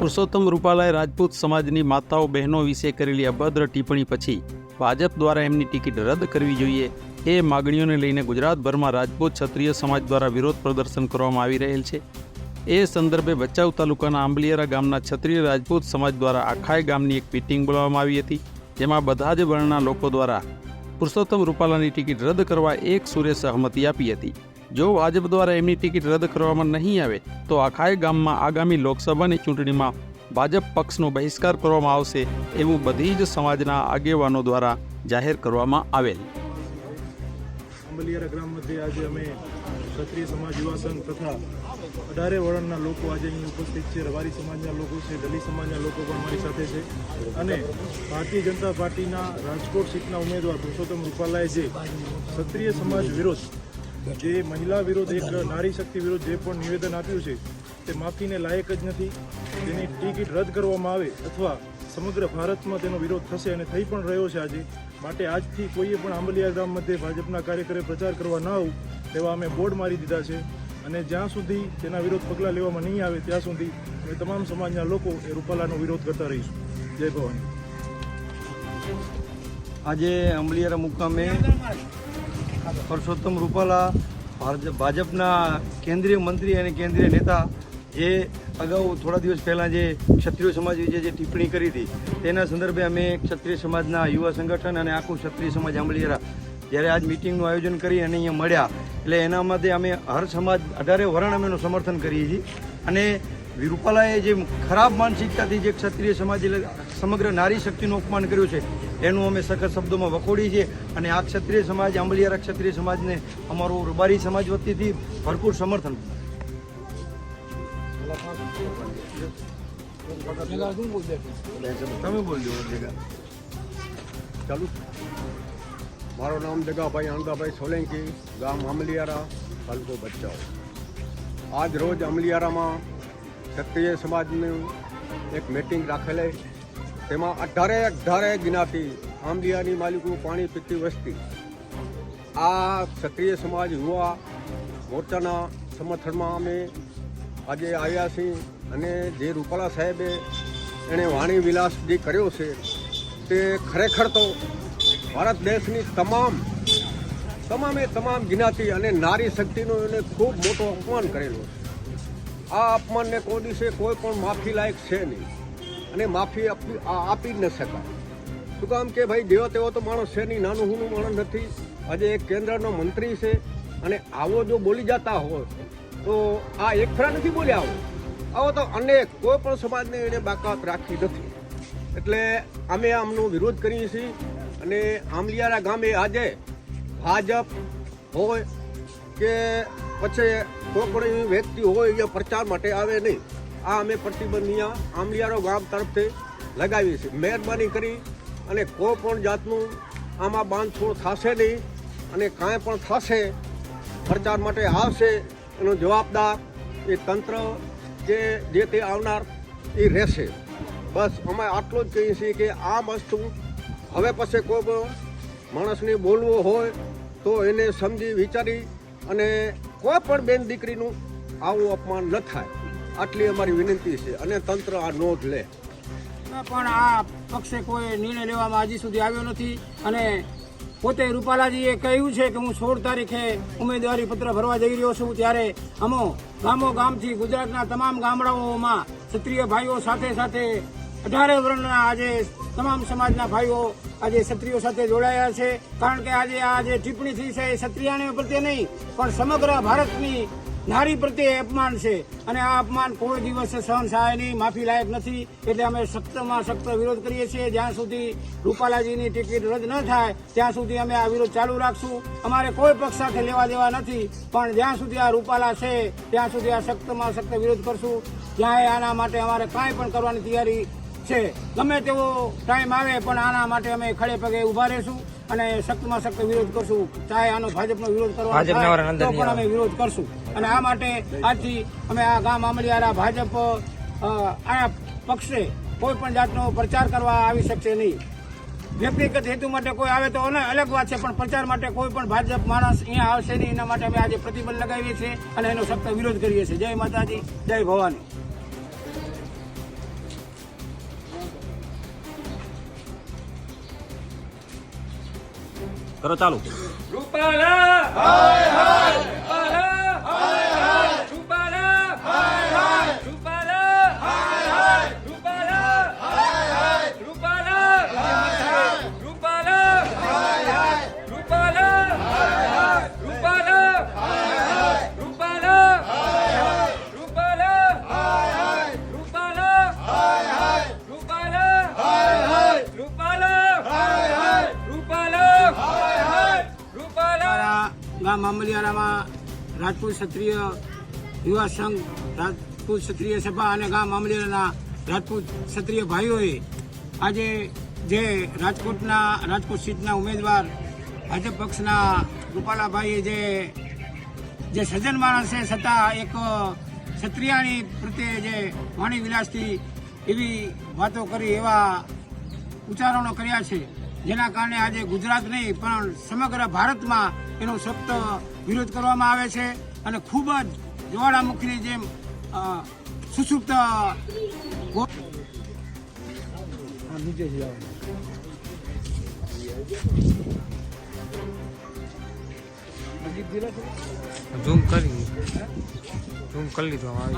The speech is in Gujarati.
પુરુષોત્તમ રૂપાલાએ રાજપૂત સમાજની માતાઓ બહેનો વિશે કરેલી અભદ્ર ટિપ્પણી પછી ભાજપ દ્વારા એમની ટિકિટ રદ કરવી જોઈએ એ માગણીઓને લઈને ગુજરાતભરમાં રાજપૂત ક્ષત્રિય સમાજ દ્વારા વિરોધ પ્રદર્શન કરવામાં આવી રહેલ છે. એ સંદર્ભે ભચાઉ તાલુકાના આંબલિયારા ગામના ક્ષત્રિય રાજપૂત સમાજ દ્વારા આખાય ગામની એક મિટિંગ બોલાવવામાં આવી હતી, જેમાં બધા જ વર્ણના લોકો દ્વારા પુરુષોત્તમ રૂપાલાની ટિકિટ રદ કરવા એક સુરે સહમતિ આપી હતી. જો ભાજપ દ્વારા એમની ટિકિટ રદ કરવામાં નહીં આવે, તો આખાય ગામમાં આગામી લોકસભાની ચૂંટણીમાં ભાજપ પક્ષનો બહિષ્કાર કરવામાં આવશે એવું બધી જ સમાજના આગેવાનો દ્વારા જાહેર કરવામાં આવેલ. અંબલિયારા ગ્રામ મધ્યે આજે અમે ક્ષત્રિય સમાજ યુવા સંઘ તથા અઢારે વળણના લોકો આજે અહીં ઉપસ્થિત છે. રવારી સમાજના લોકો છે, દલિત સમાજના લોકો પણ અમારી સાથે છે અને ભારતીય જનતા પાર્ટીના રાજકોટ સીટના ઉમેદવાર પુરુષોત્તમ રૂપાલાએ જે ક્ષત્રિય સમાજ વિરોધ જે મહિલા વિરુદ્ધ એક નારી શક્તિ વિરોધ જે પણ નિવેદન આપ્યું છે, તે માફીને લાયક જ નથી. તેની ટિકિટ રદ કરવામાં આવે અથવા સમગ્ર ભારતમાં તેનો વિરોધ થશે અને થઈ પણ રહ્યો છે આજે. માટે આજથી કોઈએ પણ આંબલિયા ગામ મધ્યે ભાજપના કાર્યકરે પ્રચાર કરવા ન આવું, તેવા અમે બોર્ડ મારી દીધા છે. અને જ્યાં સુધી તેના વિરોધ પગલાં લેવામાં નહીં આવે, ત્યાં સુધી અમે તમામ સમાજના લોકો એ રૂપાલાનો વિરોધ કરતા રહીશું. જય ભવાની. આજે અંબલિયારા મુકામે પરસોત્તમ રૂપાલા, ભાજ- ભાજપના કેન્દ્રીય મંત્રી અને કેન્દ્રીય નેતા જે અગાઉ થોડા દિવસ પહેલાં જે ક્ષત્રિય સમાજ વિશે જે ટિપ્પણી કરી હતી, તેના સંદર્ભે અમે ક્ષત્રિય સમાજના યુવા સંગઠન અને આખું ક્ષત્રિય સમાજ આંબલિયારા જ્યારે આજ મિટિંગનું આયોજન કરી અને અહીંયા મળ્યા, એટલે એના માટે અમે હર સમાજ અઢારે વરણ અમે સમર્થન કરીએ છીએ. અને રૂપાલાએ જે ખરાબ માનસિકતાથી જે ક્ષત્રિય સમાજ એટલે સમગ્ર નારી શક્તિનું અપમાન કર્યું છે એનું અમે સખત શબ્દોમાં વખોડી છે અને આ ક્ષત્રિય સમાજ, આંબલિયારા ક્ષત્રિય સમાજને અમારું રબારી સમાજ વતીથી ભરપૂર સમર્થન. તમે બોલજો ચાલુ. મારું નામ જગાભાઈ આનંદાભાઈ સોલંકી, ગામ અમલિયારા તાલુકો બચ્ચાઓ આજ રોજ અમલિયારામાં ક્ષત્રિય સમાજનું એક મિટિંગ રાખેલી તેમાં અઢારે અઢારે જ્ઞાતિ આંબિયાની માલિકો પાણી પીતી વસ્તી. આ ક્ષત્રિય સમાજ યુવા મોરચાના સમર્થનમાં અમે આજે આવ્યા છીએ અને જે રૂપાલા સાહેબે એણે વાણી વિલાસ જે કર્યો છે તે ખરેખર તો ભારત દેશની તમામ, તમામે તમામ જ્ઞાતિ અને નારી શક્તિનો એને ખૂબ મોટો અપમાન કરેલો છે. આ અપમાનને કોઈ દિવસે કોઈ પણ માફી લાયક છે નહીં. અને માફી આપી આપી ન શકાય. શું કામ કે ભાઈ દેવો તેવો તો માણસ છે નહીં, નાનું હુનું માણસ નથી. આજે એક કેન્દ્રનો મંત્રી છે અને આવો જો બોલી જતા હોય, તો આ એક ફરા નથી બોલ્યા આવો. આવો તો અનેક કોઈ પણ સમાજને એને બાકાત રાખી નથી. એટલે અમે આમનો વિરોધ કરીએ છીએ અને આમલિયારા ગામે આજે ભાજપ હોય કે પછી કોઈ પણ વ્યક્તિ હોય એ પ્રચાર માટે આવે નહીં. આ અમે પ્રતિબંધ અહીંયા ગામ તરફથી લગાવીએ છીએ. મહેરબાની કરી અને કોઈ પણ જાતનું આમાં બાંધછોડ થશે નહીં અને કાંઈ પણ થશે, પ્રચાર માટે આવશે, એનો જવાબદાર એ તંત્ર કે જે તે આવનાર એ રહેશે. બસ અમે આટલું જ કહીએ છીએ કે આ વસ્તુ હવે પછી કોઈ પણ માણસને બોલવું હોય તો એને સમજી વિચારી અને કોઈ પણ બેન દીકરીનું આવું અપમાન ન થાય. આટલી અમારી વિનંતી છે અને તંત્ર આ નોંધ લે. પણ આ પક્ષે કોઈ નિર્ણય લેવામાં હજી સુધી આવ્યો નથી અને પોતે રૂપાલાજીએ કહ્યું છે કે હું સોળ તારીખે ઉમેદવારી પત્ર ભરવા જઈ રહ્યો છું ત્યારે અમો ગામો ગામથી ગુજરાતના તમામ ગામડાઓમાં ક્ષત્રિય ભાઈઓ સાથે સાથે અઢારે વર્ણના આજે તમામ સમાજના ભાઈઓ આજે ક્ષત્રિયો સાથે જોડાયા છે. કારણ કે આજે આ જે ટિપ્પણી થઈ છે એ ક્ષત્રિયાને પ્રત્યે નહીં, પણ સમગ્ર ભારતની નારી પ્રત્યે અપમાન છે અને આ અપમાન કોઈ દિવસ સહન નહીં, માફી લાયક નથી. એટલે અમે સખ્તમાં સખ્ત વિરોધ કરીએ છીએ. જ્યાં સુધી રૂપાલાજીની ટિકિટ રદ ન થાય, ત્યાં સુધી અમે આ વિરોધ ચાલુ રાખશું. અમારે કોઈ પક્ષ સાથે લેવા દેવા નથી, પણ જ્યાં સુધી આ રૂપાલા છે, ત્યાં સુધી આ સખ્તમાં સખ્ત વિરોધ કરશું. જ્યાં આના માટે અમારે કાંઈ પણ કરવાની તૈયારી છે. ગમે તેવો ટાઈમ આવે પણ આના માટે અમે ખડે પગે ઊભા રહેશું અને શક્તિમાં શક્તિ વિરોધ કરશું. ચાહે આનો ભાજપનો વિરોધ કરવા તો પણ અમે વિરોધ કરશું. અને આ માટે આજથી અમે આ ગામ આમલિયારા ભાજપ આ પક્ષે કોઈ પણ જાતનો પ્રચાર કરવા આવી શકશે નહીં. વ્યક્તિગત હેતુ માટે કોઈ આવે તો અલગ વાત છે પણ પ્રચાર માટે કોઈ પણ ભાજપ માણસ અહીંયા આવશે નહીં. એના માટે અમે આજે પ્રતિબંધ લગાવીએ છીએ અને એનો સખ્ત વિરોધ કરીએ છીએ. જય માતાજી જય ભવાની. કરો ચાલુ. અમારા ગામ મામલિયારામાં રાજપૂત ક્ષત્રિય યુવા સંઘ, રાજપૂત ક્ષત્રિય સભા અને ગામ મામલિયારાના રાજપૂત ક્ષત્રિય ભાઈઓએ આજે જે રાજકોટના, રાજકોટ સીટના ઉમેદવાર, ભાજપ પક્ષના રૂપાલાભાઈએ જે જે સજ્જન માણસ છે છતાં એક ક્ષત્રિયાની પ્રત્યે જે વાણી વિલાસથી એવી વાતો કરી, એવા ઉચ્ચારણો કર્યા છે. જેના કારણે આજે ગુજરાત નહીં પણ સમગ્ર ભારતમાં એનો સપ્ત વિરોધ કરવામાં આવે છે અને ખૂબ જ જ્વાળામુખીની જેમ સુસુપ્ત ઝૂમ કરી. ઝૂમ કરી લીધો આવે